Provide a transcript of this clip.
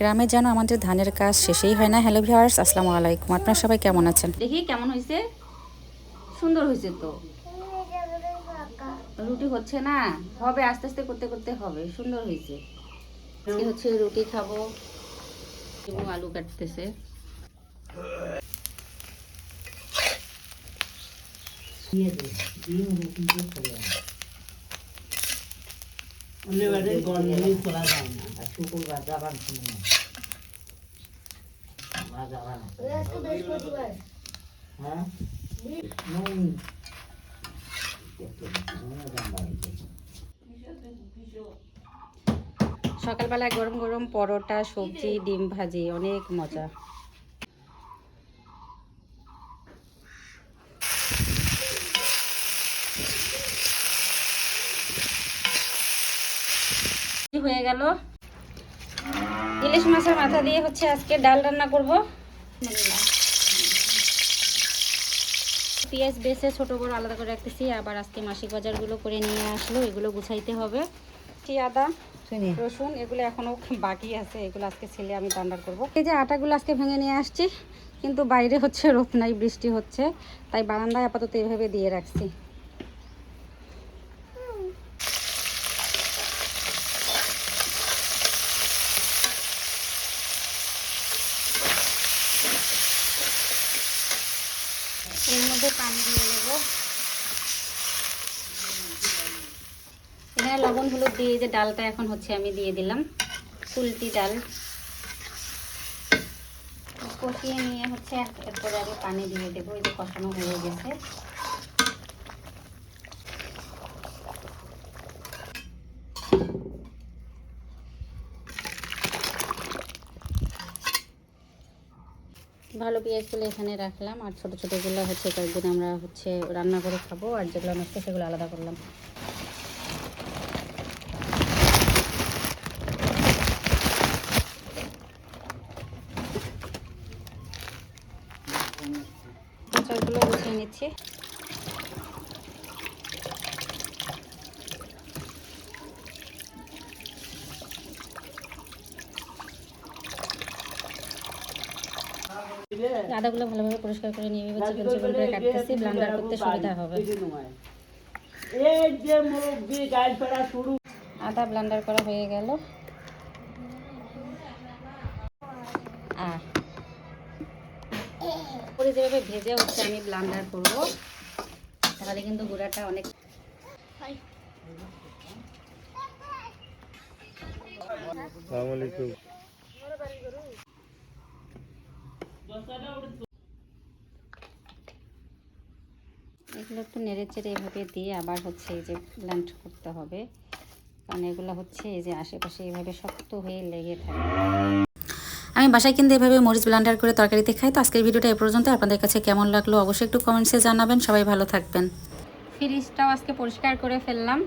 গ্রামে যেন আমাদের ধানের কাজ শেষেই হয় না। হ্যালো ভিউয়ার্স আসসালামু আলাইকুম। আপনারা সবাই কেমন আছেন? দেখি কেমন হয়েছে সুন্দর হয়েছে তো। রুটি হচ্ছে না? হবে, আস্তে আস্তে করতে করতে হবে। সুন্দর হয়েছে আজকে হচ্ছে রুটি খাব। এবং আলু কাটতেছে। গরমে খোলা যায় না আর শুক্রবার যাবার সময় হ্যাঁ? সকালবেলায় গরম গরম পরোটা সবজি ডিম ভাজি অনেক মজা। হয়ে গেল। ইলিশ মাছের মাথা দিয়ে হচ্ছে আজকে ডাল রান্না করব। পেঁয়াজ বেছে ছোট বড় আলাদা করে রাখতেছি আবার আজকে মাসিক বাজারগুলো করে নিয়ে আসলো এগুলো গুছাইতে হবে। আদা রসুন এগুলো এখনও বাকি আছে এগুলো আজকে ছেলে আমি রান্নার করব। এই যে আটাগুলো আজকে ভেঙে নিয়ে আসছি কিন্তু বাইরে হচ্ছে রোদ নাই বৃষ্টি হচ্ছে তাই বারান্দায় আপাতত এইভাবে দিয়ে রাখছি। এর মধ্যে পানি দিয়ে দেবো। এখানে লবণ, হলুদ দিয়ে যে ডালটা এখন হচ্ছে আমি দিয়ে দিলাম কুলটি ডাল। কষিয়ে নিয়ে হচ্ছে এরপরে আগে পানি দিয়ে দেবো, এই যে কষানো হয়ে গেছে। ভালো পেঁয়াজগুলো এখানে রাখলাম, আর ছোটো ছোটোগুলো হচ্ছে কয়েকদিন আমরা হচ্ছে রান্না করে খাব, আর যেগুলো নষ্ট সেগুলো আলাদা করলাম। কাঁচাগুলো গুছিয়ে নিচ্ছি। আদাগুলো ভালোভাবে পরিষ্কার করে নিয়ে এবার চিকন চিকন করে কাটতেছি ব্লান্ডার করতে সুবিধা হবে। আদা ব্লান্ডার করা হয়ে গেল। আর করে যেভাবে ভেজে হচ্ছে আমি ব্লান্ডার করব। তাহলে কিন্তু গুঁড়াটা অনেক এগুলো একটু নেড়ে চেড়ে এভাবে দিয়ে আবার হচ্ছে এই যে ব্ল্যান্ড করতে হবে। কারণ এগুলো হচ্ছে এই যে আশেপাশে এভাবে শক্ত হয়ে লেগে থাকে। আমি বাসায় কিন্তু এভাবে মরিচ ব্লান্ডার করে তরকারিতে খাই তো আজকের ভিডিওটা এ পর্যন্ত। আপনাদের কাছে কেমন লাগল অবশ্যই একটু কমেন্টসে জানাবেন। সবাই ভালো থাকবেন। ফ্রিজটাও আজকে পরিষ্কার করে ফেললাম।